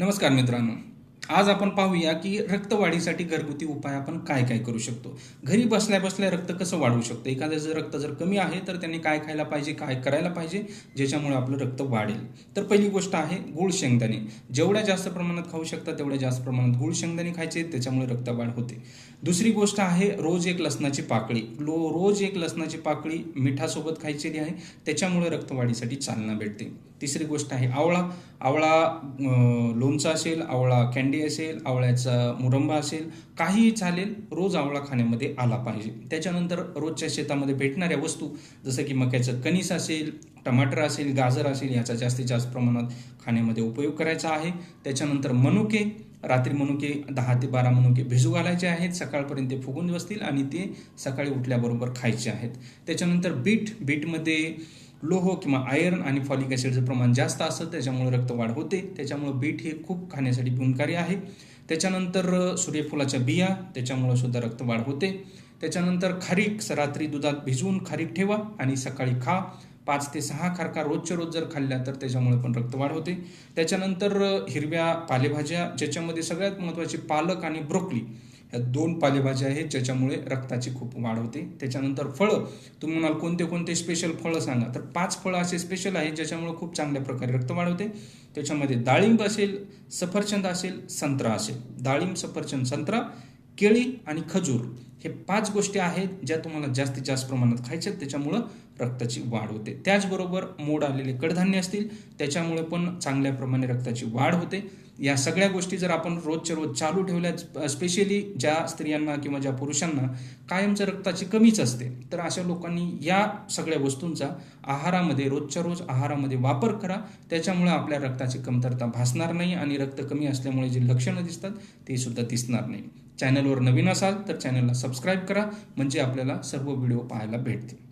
नमस्कार मित्रांनो. आज आपण पाहूया की रक्तवाढीसाठी घरगुती उपाय आपण काय काय करू शकतो? घरी बसल्या बसल्या रक्त कसं वाढवू शकतो? एखाद्याचं रक्त जर कमी आहे तर त्यांनी काय खायला पाहिजे काय करायला पाहिजे ज्याच्यामुळे आपलं रक्त वाढेल? तर पहिली गोष्ट आहे गुळ शेंगदाणे. जेवढ्या जास्त प्रमाणात खाऊ शकता तेवढ्या जास्त प्रमाणात गुळ शेंगदाणे खायचे त्याच्यामुळे रक्तवाढ होते. दुसरी गोष्ट आहे रोज एक लसणाची पाकळी. लो रोज एक लसणाची पाकळी मिठासोबत खायची आहे त्याच्यामुळे रक्तवाढीसाठी चालना भेटते. तिसरी गोष्ट आहे आवळा. आवळा लोणचा लोणचं असेल आवळा कॅन्डी असेल आवळ्याचा मुरंबा असेल काहीही चालेल रोज आवळा खाण्यामध्ये आला पाहिजे. त्याच्यानंतर रोजच्या शेतामध्ये भेटणाऱ्या वस्तू जसं की मक्याचं कणीस असेल टमाटर असेल गाजर असेल याचा जास्तीत जास्त प्रमाणात खाण्यामध्ये उपयोग करायचा आहे. त्याच्यानंतर मनुके रात्री मनुके दहा ते बारा मनुके भिजू घालायचे आहेत सकाळपर्यंत ते फुगून बसतील आणि ते सकाळी उठल्याबरोबर खायचे आहेत. त्याच्यानंतर बीट बीटमध्ये लोह किंवा आयर्न आणि फॉलिक ॲसिडचं प्रमाण जास्त असतं त्याच्यामुळे रक्तवाढ होते. त्याच्यामुळे बीट हे खूप खाण्यासाठी गुणकारी आहे. त्याच्यानंतर सूर्यफुलाच्या बिया त्याच्यामुळे सुद्धा रक्तवाढ होते. त्याच्यानंतर खारीक रात्री दुधात भिजवून खारीक ठेवा आणि सकाळी खा. पाच ते सहा खारका रोजच्या रोज जर खाल्ल्या तर त्याच्यामुळे पण रक्तवाढ होते. त्याच्यानंतर हिरव्या पालेभाज्या ज्याच्यामध्ये सगळ्यात महत्त्वाची पालक आणि ब्रोकली. ह्या दोन पालेभाज्या आहेत ज्याच्यामुळे रक्ताची खूप वाढ होते. त्याच्यानंतर फळं तुम्ही म्हणाल कोणते कोणते स्पेशल फळं सांगा. तर पाच फळं असे स्पेशल आहेत ज्याच्यामुळे खूप चांगल्या प्रकारे रक्त वाढवते त्याच्यामध्ये डाळिंब असेल सफरचंद असेल संत्रा असेल. डाळिंब सफरचंद संत्रा केळी आणि खजूर हे पाच गोष्टी आहेत ज्या तुम्हाला जास्तीत जास्त प्रमाणात खायच्या त्याच्यामुळं रक्ताची वाढ होते. त्याचबरोबर मोड आलेले कडधान्य असतील त्याच्यामुळे पण चांगल्या प्रमाणे रक्ताची वाढ होते. या सगळ्या गोष्टी जर आपण रोजच्या रोज चालू ठेवल्या स्पेशली ज्या स्त्रियांना किंवा ज्या पुरुषांना कायमचं रक्ताची कमीच असते तर अशा लोकांनी या सगळ्या वस्तूंचा आहारामध्ये रोजच्या रोज आहारामध्ये वापर करा. त्याच्यामुळे आपल्या रक्ताची कमतरता भासणार नाही आणि रक्त कमी असल्यामुळे जी लक्षणं दिसतात ते सुद्धा दिसणार नाही. चॅनलवर नवीन असाल तर चॅनलला सबस्क्राईब करा म्हणजे आपल्याला सर्व व्हिडिओ पाहायला भेटतील.